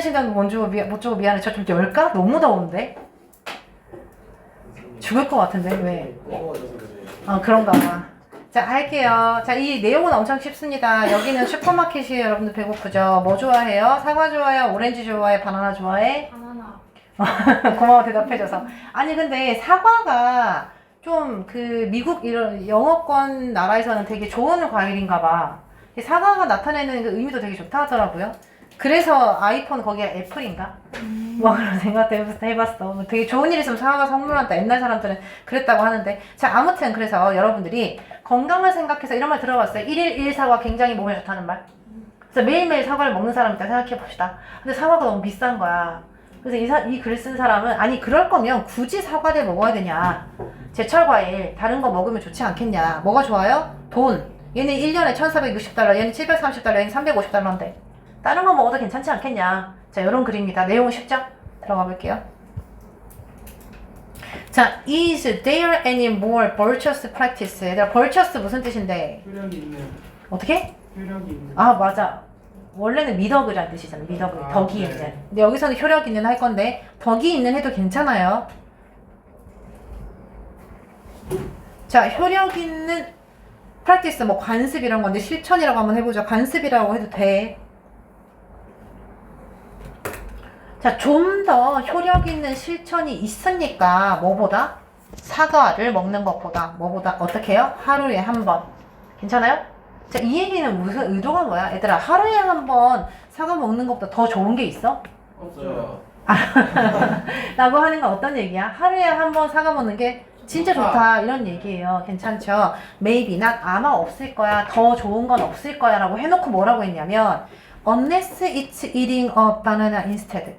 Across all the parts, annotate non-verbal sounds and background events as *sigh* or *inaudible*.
시간도 못 주고, 미, 못 주고 미안해. 저 좀 열까? 너무 더운데? 죽을 것 같은데, 왜? 어, 그런가 봐. 자, 할게요. 자, 이 내용은 엄청 쉽습니다. 여기는 슈퍼마켓이에요. 여러분들 배고프죠? 뭐 좋아해요? 사과 좋아해요? 오렌지 좋아해? 바나나 좋아해? 바나나. *laughs* 고마워 대답해줘서. 아니 근데 사과가 좀 그 미국 이런 영어권 나라에서는 되게 좋은 과일인가 봐. 이 사과가 나타내는 그 의미도 되게 좋다 하더라고요. 그래서 아이폰 거기에 애플인가? 뭐 그런 생각도 해봤- 해봤어. 되게 좋은 일 있으면 사과가 선물한다. 옛날 사람들은 그랬다고 하는데. 자, 아무튼 그래서 여러분들이 건강을 생각해서 이런 말 들어봤어요. 1일 1 사과 굉장히 몸에 좋다는 말. 그래서 매일매일 사과를 먹는 사람 있다 생각해 봅시다. 근데 사과가 너무 비싼 거야. 그래서 이, 사, 이글쓴 사람은 아니 그럴 거면 굳이 사과를 먹어야 되냐. 제철 과일 다른 거 먹으면 좋지 않겠냐. 뭐가 좋아요? 돈. 얘는 1년에 1460달러, 얘는 730달러, 얘는 350달러인데. 다른 거 먹어도 괜찮지 않겠냐. 자, 이런 글입니다. 내용은 쉽죠? 들어가 볼게요. 자, is there any more virtuous practice? 얘들아, virtuous 무슨 뜻인데? 효력이 있는 어떻게? 효력이 있는 아 맞아 원래는 미덕이라는 뜻이잖아 미덕을 아, 덕이 네. 있는 근데 여기서는 효력 있는 할 건데 덕이 있는 해도 괜찮아요 자 효력 있는 프랙티스 뭐 관습 이런 건데 실천이라고 한번 해보자 관습이라고 해도 돼 자 좀 더 효력 있는 실천이 있으니까 뭐보다 사과를 먹는 것보다 뭐보다 어떻게 해요 하루에 한 번 괜찮아요? 자, 이 얘기는 무슨 의도가 뭐야? 얘들아, 하루에 한 번 사과 먹는 것보다 더 좋은 게 있어? 없어요. *laughs* 라고 하는 건 어떤 얘기야? 하루에 한 번 사과 먹는 게 진짜 좋다. 이런 얘기예요. 괜찮죠? Maybe not. 아마 없을 거야. 더 좋은 건 없을 거야. 라고 해놓고 뭐라고 했냐면, unless it's eating a banana instead.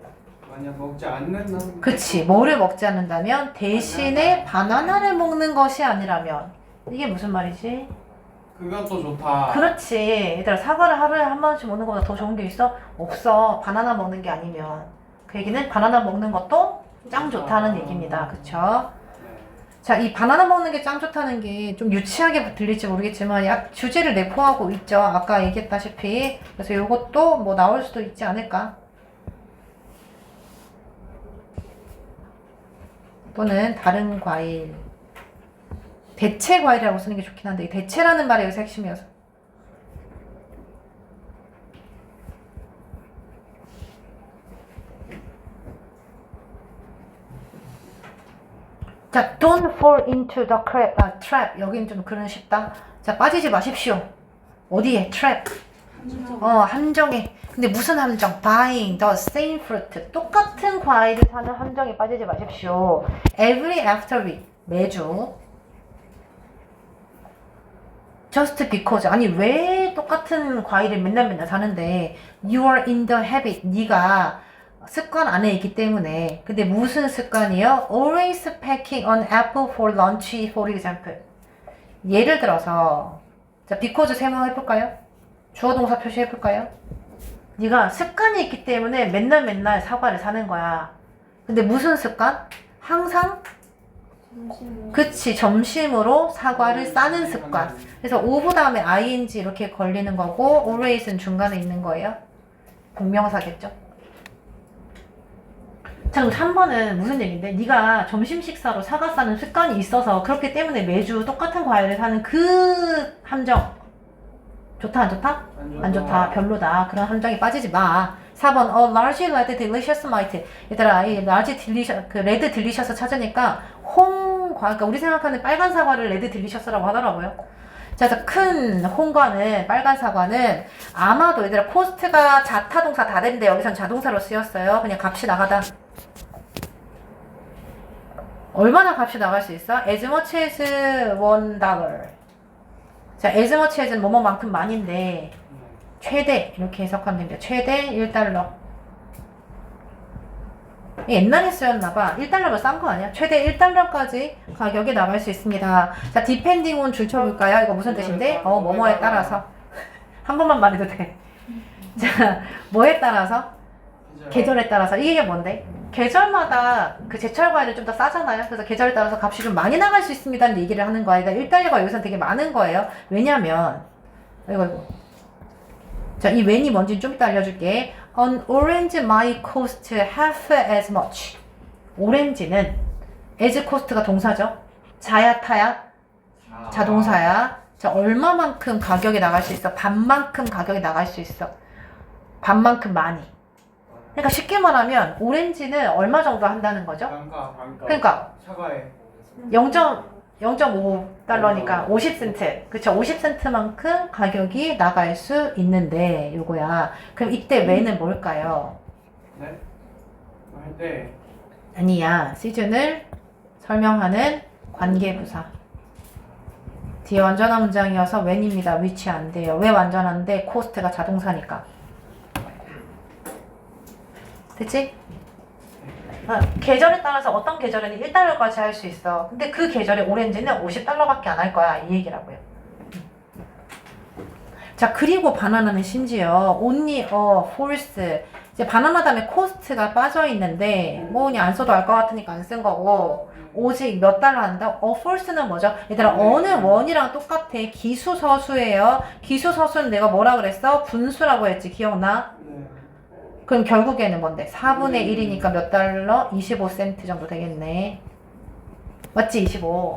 만약 먹지 않는다면 그치. 뭐를 먹지 않는다면, 대신에 바나나를 먹는 것이 아니라면. 이게 무슨 말이지? 그건 또 좋다. 그렇지. 얘들아, 사과를 하루에 한 번씩 먹는 것보다 더 좋은 게 있어? 없어. 바나나 먹는 게 아니면. 그 얘기는 바나나 먹는 것도 짱 좋다는 얘기입니다. 그쵸? 네. 자, 이 바나나 먹는 게 짱 좋다는 게 좀 유치하게 들릴지 모르겠지만, 약 주제를 내포하고 있죠. 아까 얘기했다시피. 그래서 이것도 뭐 나올 수도 있지 않을까? 또는 다른 과일. 대체 과일이라고 쓰는 게 좋긴 한데, 이 대체라는 말이 여기서 핵심이어서. 자, don't fall into the trap. 아, trap. 여긴 좀 그런 쉽다. 자, 빠지지 마십시오. 어디에? trap. 어, 함정에. 근데 무슨 함정? Buying the same fruit. 똑같은 과일을 사는 함정에 빠지지 마십시오. Every after week. 매주. Just because. 아니, 왜 똑같은 과일을 맨날 맨날 사는데, you are in the habit. 네가 습관 안에 있기 때문에. 근데 무슨 습관이요? Always packing an apple for lunch, for example. 예를 들어서, 자, because 세모 해볼까요? 주어 동사 표시해 볼까요? 네가 습관이 있기 때문에 맨날 맨날 사과를 사는 거야. 근데 무슨 습관? 항상. 그치 점심으로 사과를 싸는 습관. 그래서 오브 다음에 ing 이렇게 걸리는 거고 always는 중간에 있는 거예요. 분명사겠죠. 자 그럼 3번은 무슨 얘기인데 네가 점심 식사로 사과 싸는 습관이 있어서 그렇기 때문에 매주 똑같은 과일을 사는 그 함정 좋다 안 좋다? 안 좋다. 별로다. 그런 함정에 빠지지 마. 4번 어 large red delicious might 얘들아 이 large delicious 그 레드 딜리셔스 찾으니까 홍과 그러니까 우리 생각하는 빨간 사과를 레드 딜리셔스라고 하더라고요. 자, 그래서 큰 홍과는 빨간 사과는 아마도 얘들아 코스트가 자타동사 다 됐는데 여기선 자동사로 쓰였어요. 그냥 값이 나가다. 얼마나 값이 나갈 수 있어? as much as one dollar 자, as much as는 뭐뭐만큼 많이인데 최대 이렇게 해석하면 됩니다. 최대 1달러. 옛날에 쓰였나봐. 1달러면 싼 거 아니야? 최대 1달러까지 가격이 나갈 수 있습니다. 자, depending on 줄쳐볼까요? 이거 무슨 뜻인데? 어, 뭐뭐에 따라서. *laughs* 한 번만 말해도 돼. 자, 뭐에 따라서? 계절에 따라서. 이게 뭔데? 계절마다 그 제철 과일은 좀더 싸잖아요. 그래서 계절에 따라서 값이 좀 많이 나갈 수 있습니다는 얘기를 하는 거예요. 그러니까 1달러가 여기서는 되게 많은 거예요. 왜냐면, 이거, 이거. 자, 이 when이 뭔지 좀 이따 알려줄게. An orange might cost half as much. 오렌지는 as cost가 동사죠. 자야 타야 자, 자동사야. 자, 얼마만큼 가격이 나갈 수 있어? 반만큼 가격이 나갈 수 있어. 반만큼 많이. 그러니까 쉽게 말하면 오렌지는 얼마 정도 한다는 거죠? 그러니까 사과에 0.5달러니까 50센트. 그쵸? 50센트만큼 가격이 나갈 수 있는데, 요거야. 그럼 이때 왜는 뭘까요? 네. 할때 아니야. 시즌을 설명하는 관계부사. 뒤에 완전한 문장이어서 when입니다. which 안 돼요. 왜 완전한데? 코스트가 자동사니까. 됐지? 아, 계절에 따라서 어떤 계절에는 1달러까지 할 수 있어. 근데 그 계절에 오렌지는 50달러밖에 안 할 거야. 이 얘기라고요. 자, 그리고 바나나는 심지어 only a force. 이제 바나나 다음에 코스트가 빠져 있는데, 뭐 그냥 안 써도 알 것 같으니까 안 쓴 거고, 오직 몇 달러 한다? 어, false는 뭐죠? 얘들아, 어는 원이랑 똑같아. 기수 서수예요. 기수 서수는 내가 뭐라 그랬어? 분수라고 했지. 기억나? 네. 그럼 결국에는 뭔데? 4분의 1이니까 몇 달러? 25센트 정도 되겠네. 맞지? 25.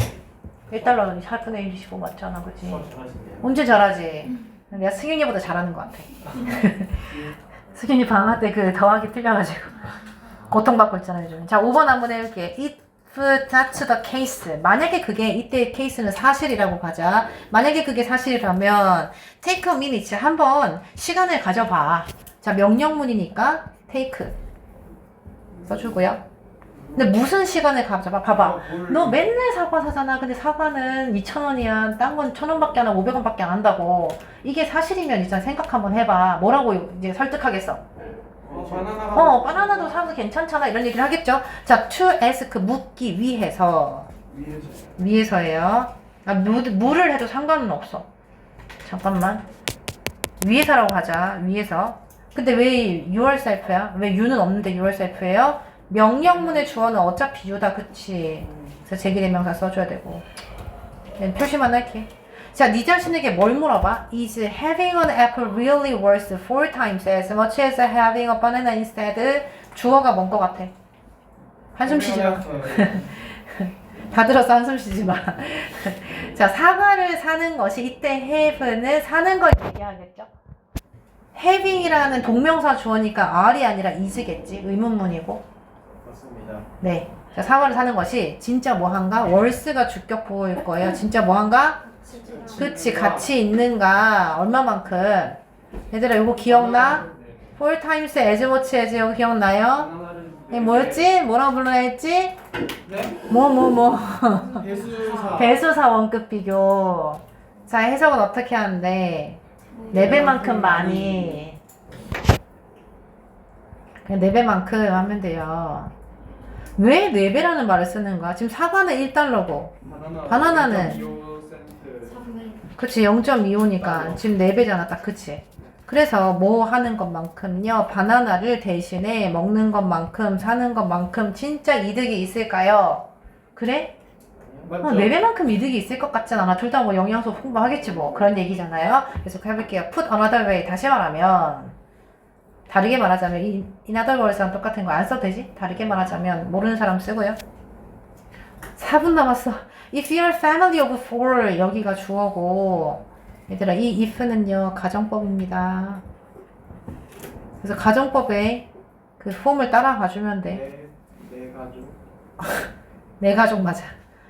1달러는 4분의 1, 25 맞잖아. 그치? 언제 잘하지? 내가 승윤이보다 잘하는 것 같아. *laughs* 승윤이 방학 때 그 더하기 틀려가지고 고통받고 있잖아요. 요즘. 자, 5번 한번 해볼게. If that's the case. 만약에 그게 이때 케이스는 사실이라고 가자. 만약에 그게 사실이라면 take a minute. 한번 시간을 가져봐. 자, 명령문이니까 take 써주고요. 근데 무슨 시간을 가져봐? 봐봐. 너 맨날 사과 사잖아. 근데 사과는 2,000원이야. 딴 건 1,000원밖에 안 하고 500원밖에 안 한다고. 이게 사실이면 일단 생각 한번 해봐. 뭐라고 이제 설득하겠어? 어, 어, 바나나도 사도 괜찮잖아. 이런 얘기를 하겠죠? 자, to ask, 묻기 위해서. 위에서 위해서 예요. 아, 무, 물을 해도 상관은 없어. 잠깐만. 위해서라고 하자. 위해서. 근데 왜 yourself야? 왜 you는 없는데 yourself예요? 명령문의 주어는 어차피 you다. 그치? 그래서 제기대명사 써줘야 되고. 네, 표시만 할게. 자, 네 자신에게 뭘 물어봐? Is having an apple really worth four times as much as having a banana instead? 주어가 뭔 것 같아? 한숨 쉬지 마. *laughs* 다 들었어 한숨 쉬지 마. *laughs* 자 사과를 사는 것이 이때 have는 사는 걸 얘기하겠죠. Having이라는 동명사 주어니까 are이 아니라 is겠지 의문문이고. 맞습니다. 네. 자 사과를 사는 것이 진짜 뭐한가? 월스가 주격 보호일 거예요. 진짜 뭐한가? 그치 같이 있는가? 얼마만큼? 얘들아 이거 기억나? four times as much as 이거 기억나요? 네, 뭐였지? 뭐라고 불러야 했지? 네? 뭐 뭐 뭐. 배수사. 배수사 원급 비교. 자, 해석은 어떻게 하는데? 네 배만큼 많이. 그냥 네 배만큼 하면 돼요. 왜 네 배라는 말을 쓰는 거야? 지금 사과는 1달러고. 바나나. 바나나는? 2센트. 3분 그치, 0.25니까. 맞아요. 지금 네 배잖아, 딱 그치? 그래서 뭐 하는 것만큼요, 바나나를 대신에 먹는 것만큼, 사는 것만큼 진짜 이득이 있을까요? 그래? 맞죠? 어, 4배만큼 이득이 있을 것 같진 않아. 둘 다 뭐 영양소 풍부하겠지 뭐. 그런 얘기잖아요. 그래서 해볼게요. Put another way. 다시 말하면, 다르게 말하자면, 이, in other words랑 똑같은 거 안 써도 되지? 다르게 말하자면, 모르는 사람 쓰고요. 4분 남았어. If you're family of four, 여기가 주어고, 얘들아, 이 if는요, 가정법입니다. 그래서 가정법에 그 폼을 따라가 주면 돼. 네, 네 가족. 내 *laughs* 가족 맞아.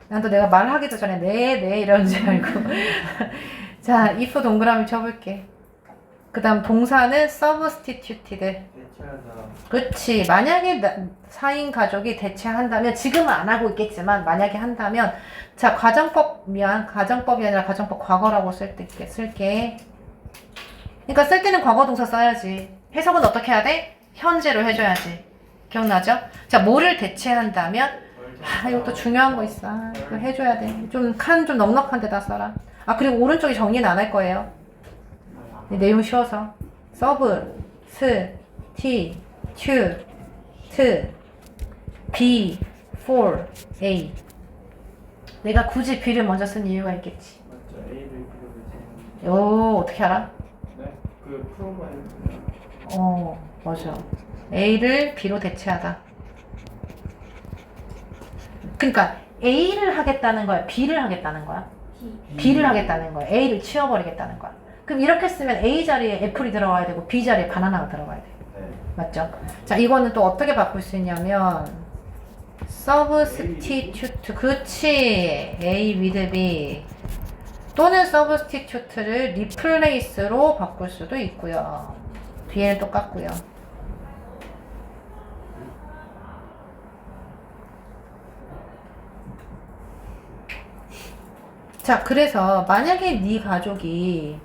난 또 내가 말하기도 전에 네, 네 이러는 줄 알고. *laughs* 자, if 동그라미 쳐볼게. 그 다음 동사는 substituted. 대체하다. 그렇지. 만약에 나- 4인 가족이 대체한다면, 지금은 안 하고 있겠지만, 만약에 한다면, 자, 가정법, 미안. 가정법이 아니라 가정법 과거라고 쓸 때, 쓸게. 그러니까 쓸 때는 과거 동사 써야지. 해석은 어떻게 해야 돼? 현재로 해줘야지. 기억나죠? 자, 뭐를 대체한다면, 아, 이것도 중요한 거 있어. 아, 이거 해줘야 돼. 좀 칸 좀 넉넉한 데다 써라. 아, 그리고 오른쪽에 정리는 안 할 거예요. 이 내용 쉬워서. 서브, 스, 티, 튜, 트, 비, 폴, A. 내가 굳이 B를 먼저 쓴 이유가 있겠지. 맞죠? A를 필요로 오, 어떻게 알아? 네? 그 프로그램. 어, 맞아. A를 B로 대체하다. 그러니까 A를 하겠다는 거야, B를 하겠다는 거야. B를 하겠다는 거야. A를 치워버리겠다는 거야. 그럼 이렇게 쓰면 A 자리에 애플이 들어가야 되고 B 자리에 바나나가 들어가야 돼. 네. 맞죠? 자, 이거는 또 어떻게 바꿀 수 있냐면 substitute 그치 A with B 또는 substitute를 replace로 바꿀 수도 있고요. 뒤에는 똑같고요. 자, 그래서 만약에 네 가족이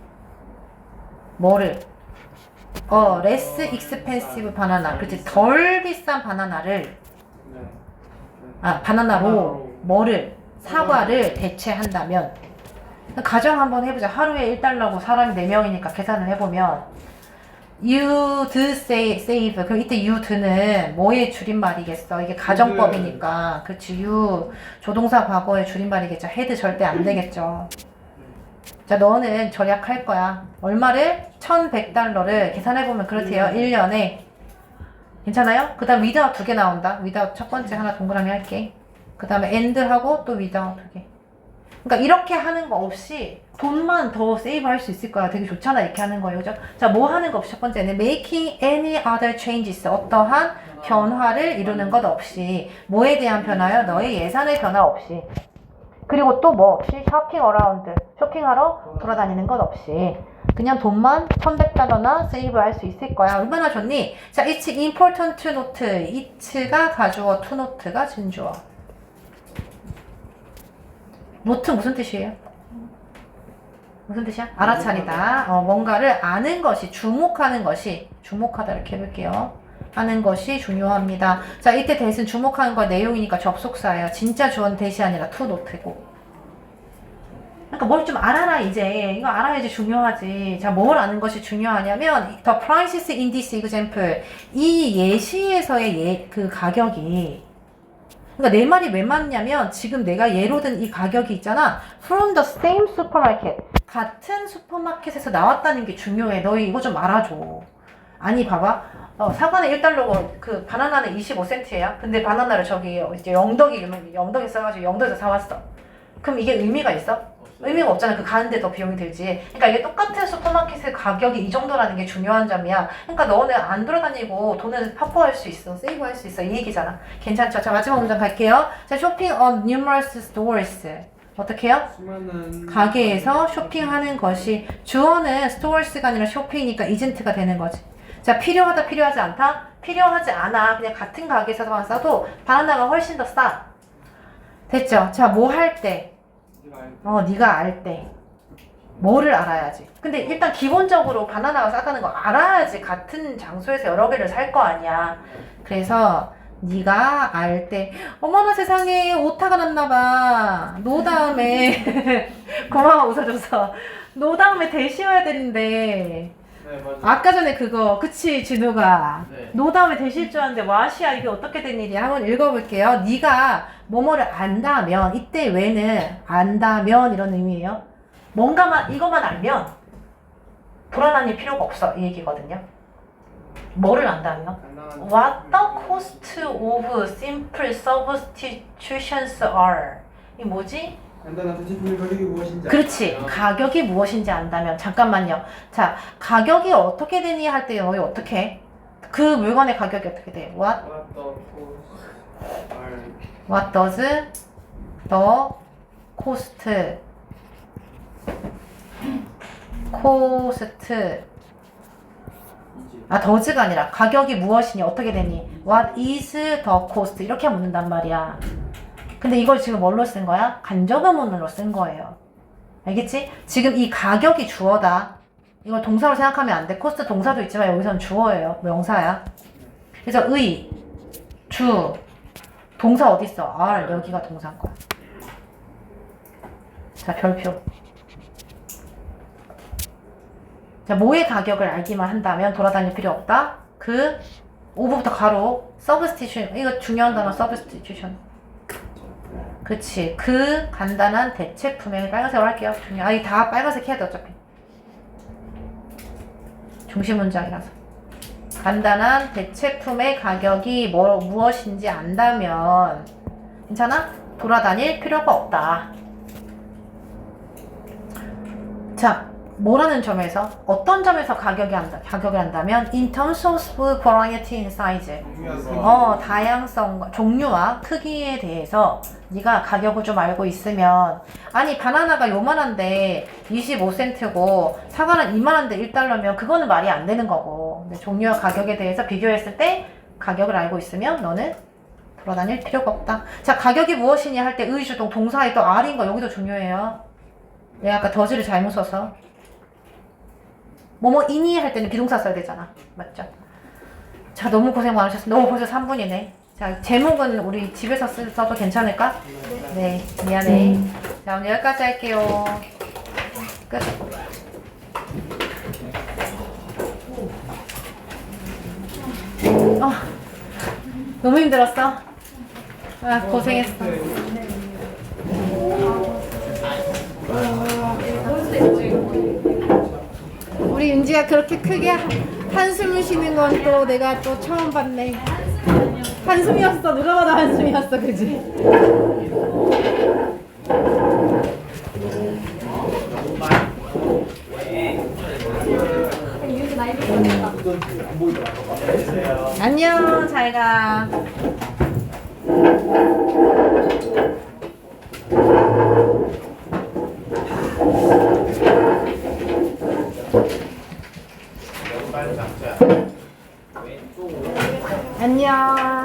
뭐를 어, less expensive 바나나, 그치 덜 비싼 바나나를 네. 아 바나나로 뭐를 사과를 대체한다면 가정 한번 해보자. 하루에 1달러고 사람이 4명이니까 계산을 해보면 you do save, save. 그럼 이때 you do는 뭐의 줄임말이겠어? 이게 가정법이니까. 그치 you 조동사 과거의 줄임말이겠죠. head 절대 안 되겠죠. 자 너는 절약할 거야. 얼마를? 1100달러를 계산해보면 그렇대요. 1년에. 괜찮아요? 그 다음 without 두 개 나온다. without 첫 번째 하나 동그라미 할게. 그 다음에 and하고 또 without 두 개. 그러니까 이렇게 하는 거 없이 돈만 더 세이브 할 수 있을 거야. 되게 좋잖아. 이렇게 하는 거예요. 그죠? 자, 뭐 하는 거 없이 첫 번째는 making any other changes. 어떠한 변화를 이루는 것 없이. 뭐에 대한 변화요? 너의 예산의 변화 없이. 그리고 또 뭐 없이 쇼핑 어라운드. 쇼핑하러 돌아다니는 것 없이. 그냥 돈만 1100달러나 세이브 할 수 있을 거야. 얼마나 좋니? 자, it's important to note. it가 가주어, to note가 진주어. 노트 무슨 뜻이에요? 무슨 뜻이야? 알아차리다. 어, 뭔가를 아는 것이, 주목하는 것이, 주목하다 이렇게 해볼게요. 하는 것이 중요합니다. 자, 이때 대신 주목하는 거 내용이니까 접속사예요. 진짜 주어는 대시 아니라 to note고. 그러니까 뭘 좀 알아라 이제 이거 알아야지 중요하지 자 뭘 아는 것이 중요하냐면 the prices in this example 이 예시에서의 예, 그 가격이 그러니까 내 말이 왜 맞냐면 지금 내가 예로 든 이 가격이 있잖아. From the same supermarket. 같은 슈퍼마켓에서 나왔다는 게 중요해. 너희 이거 좀 알아줘. 아니 봐봐. 어, 사과는 1달러고 그 바나나는 25센트야 근데 바나나를 저기 이제 영덕이 영덕에 써가지고 영덕에서 사왔어. 그럼 이게 의미가 있어? 의미가 없잖아. 그 가는데 더 비용이 들지. 그러니까 이게 똑같은 슈퍼마켓의 가격이 이 정도라는 게 중요한 점이야. 그러니까 너는 안 돌아다니고 돈을 확보할 수 있어. 세이브 할 수 있어. 이 얘기잖아. 괜찮죠? 자, 마지막 문장 갈게요. 자, 쇼핑 on numerous stores. 어떻게 해요? 수많은 가게에서 쇼핑하는 것이 주어는 stores가 아니라 쇼핑이니까 이젠트가 되는 거지. 자, 필요하다, 필요하지 않다? 필요하지 않아. 그냥 같은 가게에서만 싸도 바나나가 훨씬 더 싸. 됐죠? 자, 뭐 할 때? 어, 네가 알 때. 뭐를 알아야지. 근데 일단 기본적으로 바나나가 싸다는 거 알아야지 같은 장소에서 여러 개를 살 거 아니야. 그래서 네가 알 때, 어머나 세상에 오타가 났나 봐. 노 다음에 *laughs* 고마워 웃어줘서 노 다음에 대시해야 되는데 네 맞아요. 아까 전에 그거 그치 진우가. 네. 노 다음에 대실 줄 알았는데 와시야 이게 어떻게 된 일이야? 한번 읽어볼게요. 네가 뭐뭐를 안다면 이때 왜는 안다면 이런 의미예요. 뭔가만 이것만 알면 불안함이 필요가 없어. 이 얘기거든요. 뭐를 안다면. What the cost of simple substitutions are? 이 뭐지? 간단한 대체품의 가격이 무엇인지 그렇지. 알아요. 가격이 무엇인지 안다면 잠깐만요. 자, 가격이 어떻게 되니 할 때 너희 어떻게 해? 그 물건의 가격이 어떻게 돼? What What the are What does the cost cost 이제 아 does가 아니라 가격이 무엇이니 어떻게 되니 What is the cost 이렇게 묻는단 말이야. 근데 이걸 지금 뭘로 쓴 거야? 간접의문으로 쓴 거예요. 알겠지? 지금 이 가격이 주어다. 이걸 동사로 생각하면 안 돼. 코스트 동사도 있지만 여기서는 주어예요. 명사야. 그래서 의, 주, 동사 어디 있어? R 여기가 동사인 거야. 자 별표. 자 뭐의 가격을 알기만 한다면 돌아다닐 필요 없다. 그 오브부터 가로 서브스티션 이거 중요한 단어 서브스티션. 그치 그 간단한 대체품의 빨간색으로 할게요. 중요. 아이 다 빨간색 해야 돼 어차피. 중심 문장이라서. 간단한 대체 품의 가격이 뭐, 무엇인지 안다면 괜찮아? 돌아다닐 필요가 없다. 자, 뭐라는 점에서 어떤 점에서 가격이 한다, 가격을 한다면 in terms of variety in size 어, 다양성과 종류와 크기에 대해서 네가 가격을 좀 알고 있으면 아니 바나나가 요만한데 25센트고 사과는 이만한데 1달러면 그거는 말이 안 되는 거고 근데 종류와 가격에 대해서 비교했을 때 가격을 알고 있으면 너는 돌아다닐 필요가 없다. 자 가격이 무엇이냐 할 때 의주동 동사의 또 R인 거 여기도 중요해요. 내가 아까 더즈를 잘못 써서 뭐뭐이니 할 때는 비동사 써야 되잖아. 맞죠? 자, 너무 고생 많으셨습니다. 너무 벌써 3분이네. 자, 제목은 우리 집에서 쓰, 써도 괜찮을까? 네, 미안해. 자, 오늘 여기까지 할게요. 끝. 어, 너무 힘들었어? 아, 고생했어. 우리 윤지가 그렇게 크게 한- 한숨을 쉬는 건 또 내가 또 처음 봤네. 한숨이었어. 누가 봐도 한숨이었어. 그지? 안녕. 잘 가. 안녕.